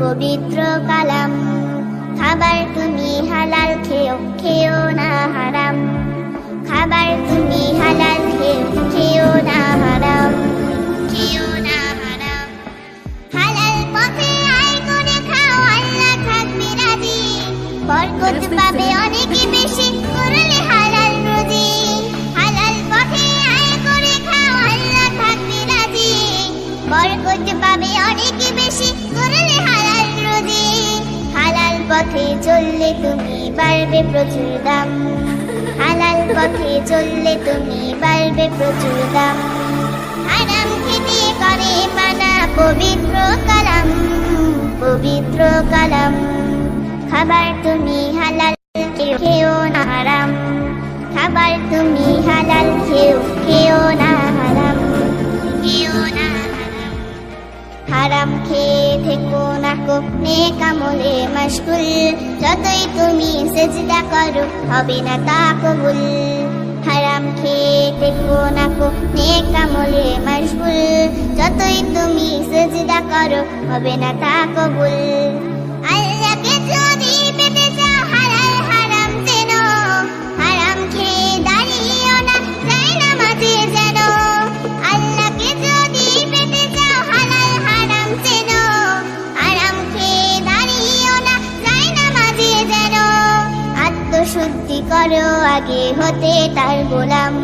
পবিত্র কালাম। খাবার তুমি হালাল খেও খেও না হারাম। খাবার তুমি পথে চললে তুমি বাড়বে প্রচুর দাম। হালাল পথে চললে তুমি বাড়বে প্রচুর দাম। হারাম খেতে করে মানা পবিত্র কালাম পবিত্র কালাম। খাবার তুমি হালাল খেও না হারাম। খাবার তুমি হালাল খেও খেও না হারাম। খেও না হারাম। হারাম খেয়ে থেকো না কো নেক মশগুল যতই তুমি সেজদা করো, হবে না তা কবুল। হারাম খেয়ে দেখব না কো নেক আমলে মশগুল যতই তুমি সেজদা করো, হবে না তা কবুল। করো আগে হতে তার গোলাম।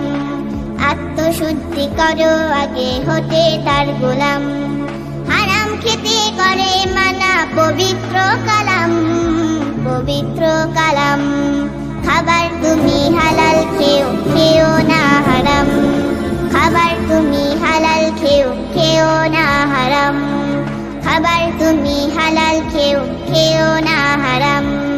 আত্মশুদ্ধি করো আগে হতে তার গোলাম। হারাম খেতে করে মানা পবিত্র কালাম। পবিত্র কালাম। খাবার তুমি হালাল খেও খেও না হারাম। খাবার তুমি হালাল খেও খেও না হারাম। খাবার তুমি হালাল খেও খেও না হারাম।